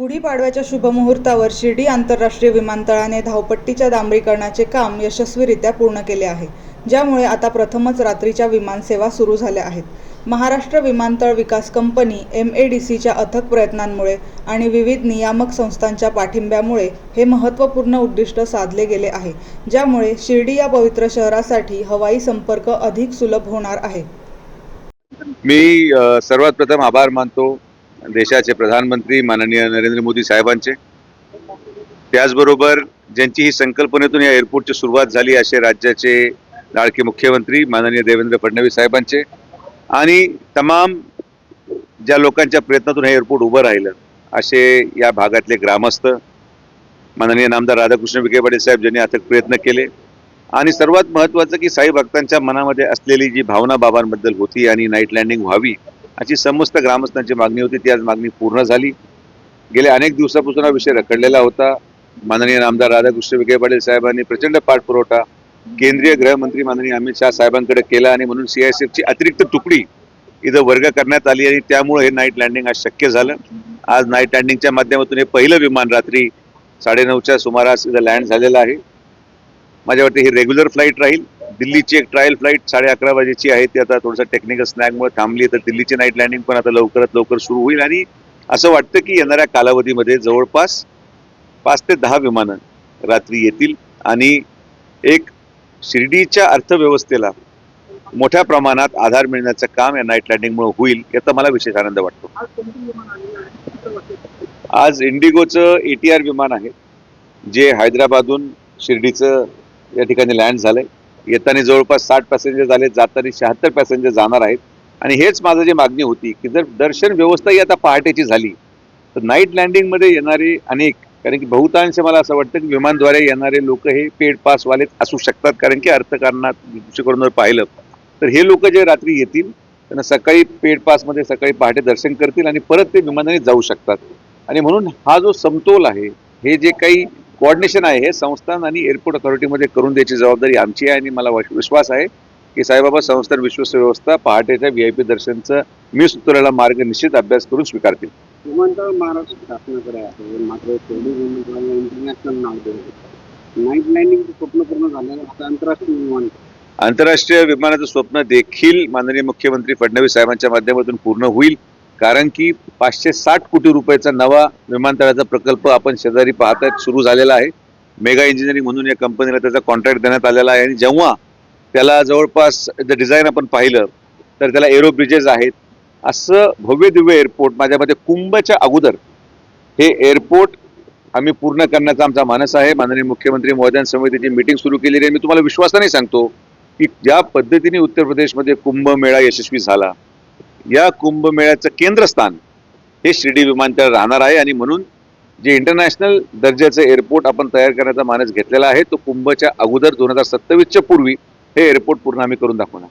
गुढीपाडव्याच्या शुभमुहूर्तावर शिर्डी आंतरराष्ट्रीय विमानतळाने धावपट्टीच्या डांबरीकरणाचे काम यशस्वीरित्या पूर्ण केले आहे ज्यामुळे आता प्रथमच रात्रीच्या विमानसेवा सुरू झाल्या आहेत. महाराष्ट्र विमानतळ विकास कंपनी एम ए डी सीच्या अथक प्रयत्नांमुळे आणि विविध नियामक संस्थांच्या पाठिंब्यामुळे हे महत्त्वपूर्ण उद्दिष्ट साधले गेले आहे ज्यामुळे शिर्डी या पवित्र शहरासाठी हवाई संपर्क अधिक सुलभ होणार आहे. मी सर्वात प्रथम आभार मानतो. देशाचे प्रधानमंत्री माननीय नरेंद्र मोदी साहेबांचे. त्याचबरोबर ज्यांची ही संकल्पनेतून या एअरपोर्टची सुरुवात झाली असे राज्याचे लाडके मुख्यमंत्री माननीय देवेंद्र फडणवीस साहेबांचे आणि तमाम ज्या लोकांच्या प्रयत्नातून हे एअरपोर्ट उभं राहिलं असे या भागातले ग्रामस्थ माननीय नामदार राधाकृष्ण विखे पाटील साहेब ज्यांनी अथक प्रयत्न केले. आणि सर्वात महत्वाचं की साई भक्तांच्या मनामध्ये असलेली जी भावना बाबांबद्दल होती आणि नाईट लँडिंग व्हावी अशी समस्त ग्रामस्थांची मागणी होती. ती आज मागणी पूर्ण झाली. गेल्या अनेक दिवसापासून हा विषय रखडलेला होता. माननीय आमदार राधाकृष्ण विखे पाटील साहेबांनी प्रचंड पाठपुरवठा केंद्रीय गृहमंत्री माननीय अमित शहा साहेबांकडे केला आणि म्हणून सीआयएसएफची अतिरिक्त तुकडी इथं वर्ग करण्यात आली आणि त्यामुळे हे नाईट लँडिंग आज शक्य झालं. आज नाईट लँडिंगच्या माध्यमातून हे पहिलं विमान रात्री साडेनऊच्या सुमारास इथं लँड झालेलं आहे. माझ्या वाटते ही रेग्युलर फ्लाईट राहील. दिल्लीची एक ट्रायल फ्लाईट साडे अकरा वाजेची आहे. ती आता थोडंसं टेक्निकल स्नॅगमुळे थांबली तर दिल्लीची नाईट लँडिंग पण आता लवकरात लवकर सुरू होईल. आणि असं वाटतं की येणाऱ्या कालावधीमध्ये जवळपास पाच ते दहा विमानं रात्री येतील. आणि एक शिर्डीच्या अर्थव्यवस्थेला मोठ्या प्रमाणात आधार मिळण्याचं काम या नाईट लँडिंगमुळे होईल याचा मला विशेष आनंद वाटतो. आज इंडिगोचं ए टी आर विमान आहे जे हैदराबादहून शिर्डीचं या ठिकाणी लँड झालंय. येताना जवळपास साठ पॅसेंजर झाले जाताना शहात्तर पॅसेंजर जाणार आहेत. आणि हेच माझं जी मागणी होती की जर दर्शन व्यवस्था ही आता पहाटेची झाली तर नाईट लँडिंगमध्ये येणारे अनेक कारण की बहुतांश मला असं वाटतं की विमानद्वारे येणारे लोक हे पेड पासवाले असू शकतात कारण की अर्थकारणात दृष्टिकोनावर पाहिलं. तर हे लोक जे रात्री येतील त्यांना सकाळी पेड पासमध्ये सकाळी पहाटे दर्शन करतील आणि परत ते विमानाने जाऊ शकतात. आणि म्हणून हा जो समतोल आहे हे जे काही कोऑर्डिनेशन आहे. हे संस्थान आणि एअरपोर्ट अथॉरिटीमध्ये करून द्यायची जबाबदारी आमची आहे आणि मला वश- विश्वास आहे की साईबाबा संस्थान विश्वस्त व्यवस्था पहाटेच्या व्ही आय पी दर्शनचं मी सुचवलेला मार्ग निश्चित अभ्यास करून स्वीकारतील. विमानतळ महाराष्ट्र शासनाकडे आहे. मात्र विमानतळाला इंटरनॅशनल नाव नाईट लँडिंगचं स्वप्न पूर्ण झालं आता आंतरराष्ट्रीय विमानतळ आंतरराष्ट्रीय विमानाचं स्वप्न देखील माननीय मुख्यमंत्री फडणवीस साहेबांच्या माध्यमातून पूर्ण होईल. कारण की पाचशे साठ कोटी रुपयाचा नवा विमानतळाचा प्रकल्प आपण शेजारी पाहतात सुरू झालेला आहे. मेगा इंजिनिअरिंग म्हणून या कंपनीला त्याचा कॉन्ट्रॅक्ट देण्यात आलेला आहे आणि जेव्हा त्याला जवळपास डिझाईन आपण पाहिलं तर त्याला एरो ब्रिजेस आहेत. असं भव्य दिव्य एअरपोर्ट माझ्या मते कुंभच्या अगोदर हे एअरपोर्ट आम्ही पूर्ण करण्याचा आमचा मानस आहे. माननीय मुख्यमंत्री महोदयां समितीची मिटिंग सुरू केलेली आहे. मी तुम्हाला विश्वासाने सांगतो की ज्या पद्धतीने उत्तर प्रदेशमध्ये कुंभमेळा यशस्वी झाला या कुंभमेळ्याचं केंद्रस्थान हे शिर्डी विमानतळ राहणार आहे आणि म्हणून जे इंटरनॅशनल दर्जाचं एअरपोर्ट आपण तयार करण्याचा मानस घेतलेला आहे तो कुंभच्या अगोदर दोन हजार सत्तावीसच्या पूर्वी हे एअरपोर्ट पूर्ण आम्ही करून दाखवणार.